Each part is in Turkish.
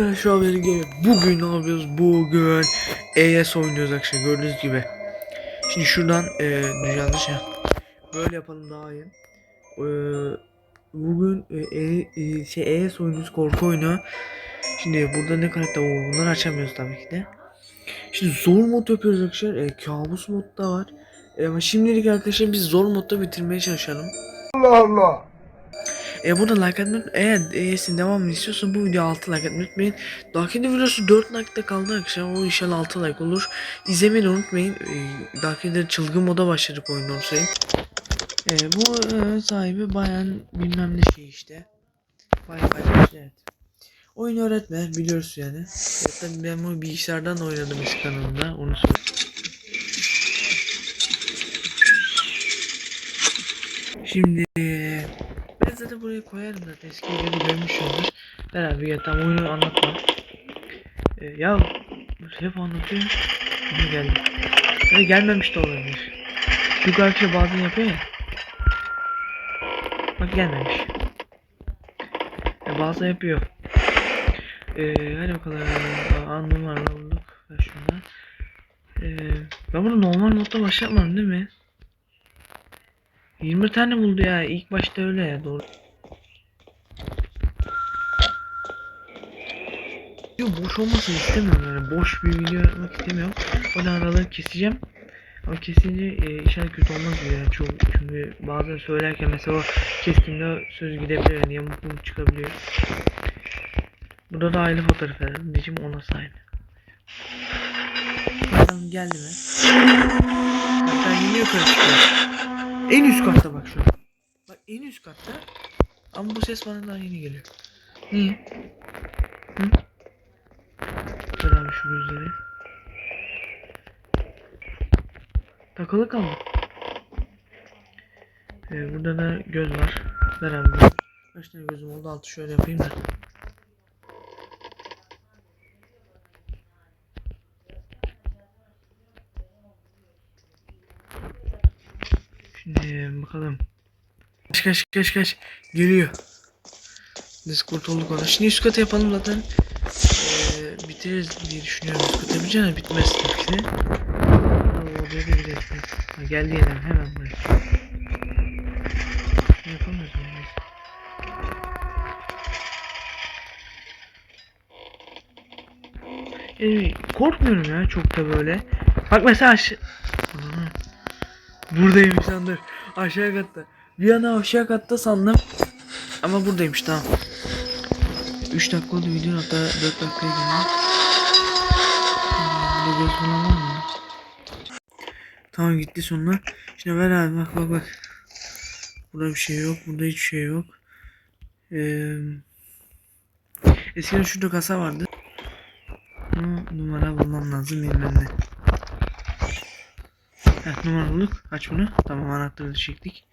Arkadaşlar beni gelin. Bugün ne yapıyoruz? Bugün ES oynuyoruz arkadaşlar gördüğünüz gibi. Şimdi şuradan e, yanlış ya. Böyle yapalım daha iyi. E, bugün e, e, e, şey ES oynuyoruz korku oyunu. Şimdi burada ne karakter var? Bunları açamıyoruz tabii ki de. Şimdi zor mod yapıyoruz arkadaşlar. E, kabus mod da var. E, ama şimdilik arkadaşlar biz zor modda bitirmeye çalışalım. Allah Allah. E burada like atmayı eğer ES'in devamını istiyorsan bu videoya 6 like atmayı unutmayın. Dahaki videosu 4 like'da kaldı arkadaşlar. O inşallah 6 like olur. İzlemeyi unutmayın. E, dahaki de çılgın moda başladık onu söyleyeyim. E, bu e, sahibi bayan bilmem ne şey işte. Bayan bayan evet. Oyun öğretme biliyoruz yani. Tabii ben bunu bilgisayardan oynadım eski kanalımda onu söyleyeyim. Şimdi ben zaten buraya koyarım zaten eski videoda görmüşsündür. Beraber ya tam oyunu anlatmam. Ee, ya hep anlatıyorum. Ama geldi. Ya da gelmemiş de olabilir. Çünkü arkadaşlar bazen yapıyor ya. Bak gelmemiş. Ya bazen yapıyor. Ee, hadi bakalım. Anlamı var bulduk. Şunu. Ee, ben bunu normal modda başlatmadım değil mi? 20 tane buldu ya. İlk başta öyle ya doğru. Yo boş olmasını istemiyorum yani boş bir video yapmak istemiyorum. O yüzden araları keseceğim. Ama kesince e, inşallah kötü olmaz diye yani çok çünkü bazen söylerken mesela o kestiğimde söz gidebiliyor yani yamuk yumuk çıkabiliyor. Burada da aile fotoğrafı herhalde. Diyeceğim ona sahip. Bakalım geldi mi? Hatta yine yukarı çıkıyor. En üst katta bak şu. Bak en üst katta. Ama bu ses bana daha yeni geliyor. Niye? Hı? Dur abi şu gözleri. Takılı kaldı. Ee, burada da göz var. Ver abi. Kaç tane gözüm oldu? Altı şöyle yapayım da. Şimdi bakalım. Kaç kaç kaç kaç. Geliyor. Biz kurtulduk ona. Şimdi üst katı yapalım zaten. Ee, bitiririz diye düşünüyorum. Üst katı yapacağız ama bitmez tabii ki. Aa, Oraya da gideriz. Ha, geldi yine hemen buraya. Korkmuyorum ya çok da böyle. Bak mesela Buradaymış sandım. Aşağı katta. Bir ana aşağı katta sandım. Ama buradaymış tamam. 3 dakika oldu video hatta 4 dakikaya geldi. Burada? Tamam gitti sonuna. Şimdi ver abi bak bak bak. Burada bir şey yok. Burada hiçbir şey yok. Ee, eskiden şurada kasa vardı. Ama numara bulmam lazım bilmem ne. Heh, numara. Aç bunu. Tamam anahtarı çektik.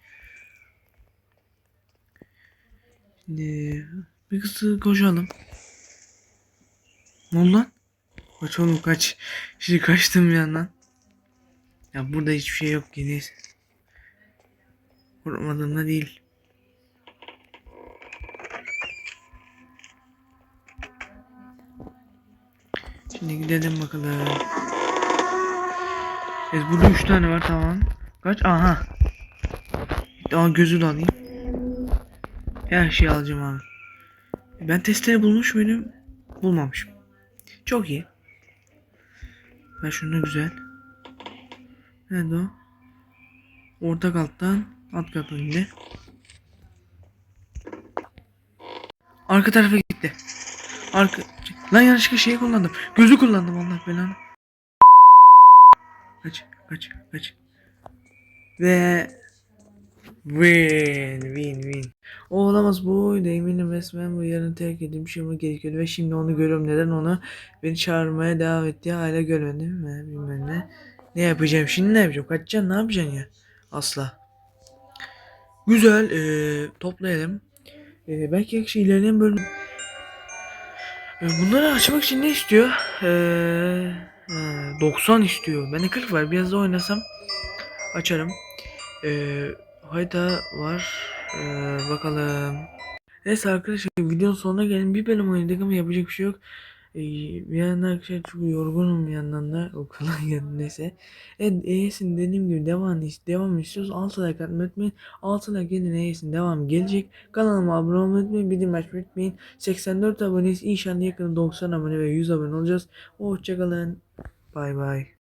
Şimdi bir kızı koşalım. Ne oldu lan? Kaç oğlum kaç. Şimdi kaçtım bir yandan. Ya burada hiçbir şey yok ki neyse. Korkmadığımda değil. Şimdi gidelim bakalım. Evet burada 3 tane var tamam. Kaç? Aha. Daha gözü de alayım. Her şeyi alacağım abi. Ben testleri bulmuş muydum? Bulmamışım. Çok iyi. Ben şunu güzel. Nerede o? Orta kattan alt kata indi. Arka tarafa gitti. Arka... Lan yanlışlıkla şeyi kullandım. Gözü kullandım Allah belanı. Kaç, kaç, kaç. Ve Win, win, win. O olamaz bu oyunda eminim resmen bu yarın terk edilmiş ama gerekiyordu ve şimdi onu görüyorum neden onu beni çağırmaya devam etti hala görmedim mi bilmem ne. Ne yapacağım şimdi ne yapacağım kaçacaksın ne yapacaksın ya asla. Güzel ee, toplayalım. Ee, belki kişi ilerleyen bölüm. Ee, bunları açmak için ne istiyor? Ee, ha, 90 istiyor. Bende 40 var biraz da oynasam açarım. Ee, harita var. Ee, bakalım. Neyse arkadaşlar videonun sonuna gelin. Bir bölüm oynadık ama yapacak bir şey yok. Ee, bir yandan arkadaşlar çok yorgunum bir yandan da okula geldim neyse. Evet EYS'in dediğim gibi devam, devam istiyoruz. 6 like atmayı unutmayın. 6 like gelin EYS'in devam gelecek. Kanalıma abone olmayı unutmayın. Bildirim açmayı unutmayın. 84 aboneyiz. İnşallah yakında 90 abone ve 100 abone olacağız. Hoşçakalın. Bay bay.